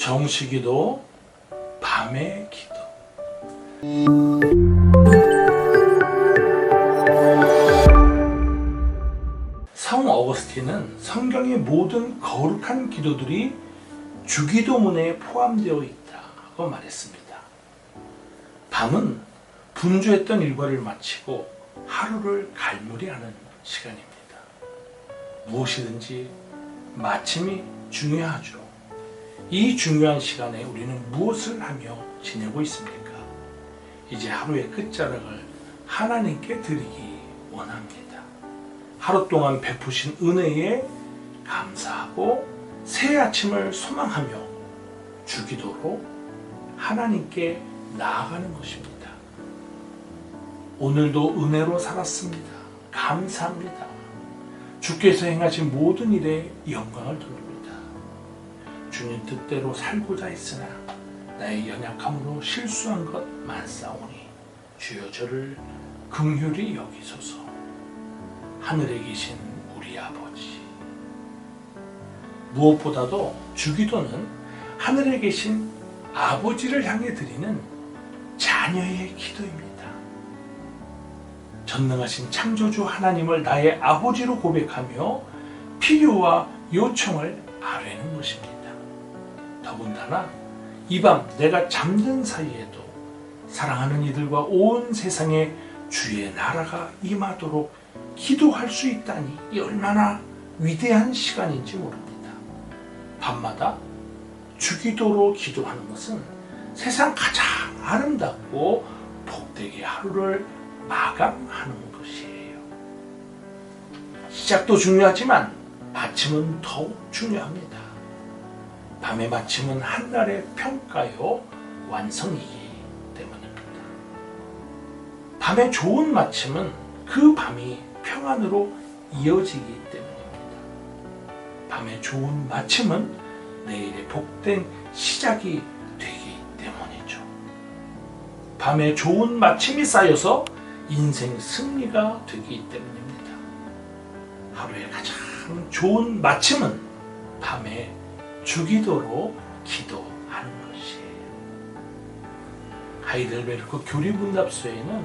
정식기도 밤의 기도 성 어거스틴은 성경의 모든 거룩한 기도들이 주기도문에 포함되어 있다고 말했습니다. 밤은 분주했던 일과를 마치고 하루를 갈무리하는 시간입니다. 무엇이든지 마침이 중요하죠. 이 중요한 시간에 우리는 무엇을 하며 지내고 있습니까? 이제 하루의 끝자락을 하나님께 드리기 원합니다. 하루 동안 베푸신 은혜에 감사하고 새 아침을 소망하며 주기도로 하나님께 나아가는 것입니다. 오늘도 은혜로 살았습니다. 감사합니다. 주께서 행하신 모든 일에 영광을 돌립니다. 주님 뜻대로 살고자 했으나 나의 연약함으로 실수한 것 많사오니 주여 저를 긍휼히 여기소서 하늘에 계신 우리 아버지 무엇보다도 주기도는 하늘에 계신 아버지를 향해 드리는 자녀의 기도입니다. 전능하신 창조주 하나님을 나의 아버지로 고백하며 필요와 요청을 아뢰는 것입니다. 더군다나 이 밤 내가 잠든 사이에도 사랑하는 이들과 온 세상에 주의 나라가 임하도록 기도할 수 있다니 이 얼마나 위대한 시간인지 모릅니다. 밤마다 주기도로 기도하는 것은 세상 가장 아름답고 복되게 하루를 마감하는 것이에요. 시작도 중요하지만 마침은 더욱 중요합니다. 밤의 마침은 한날의 평가요 완성이기 때문입니다. 밤의 좋은 마침은 그 밤이 평안으로 이어지기 때문입니다. 밤의 좋은 마침은 내일의 복된 시작이 되기 때문이죠. 밤에 좋은 마침이 쌓여서 인생 승리가 되기 때문입니다. 하루의 가장 좋은 마침은 밤에 주기도로 기도하는 것이에요. 하이델베르크 교리분답서에는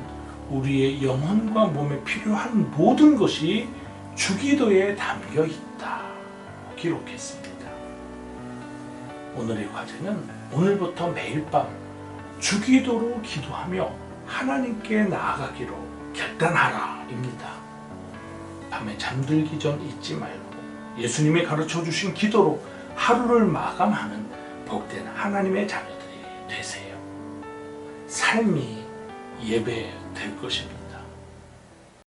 우리의 영혼과 몸에 필요한 모든 것이 주기도에 담겨 있다 기록했습니다. 오늘의 과제는 오늘부터 매일 밤 주기도로 기도하며 하나님께 나아가기로 결단하라입니다. 밤에 잠들기 전 잊지 말고 예수님이 가르쳐 주신 기도로 하루를 마감하는 복된 하나님의 자녀들이 되세요. 삶이 예배 될 것입니다.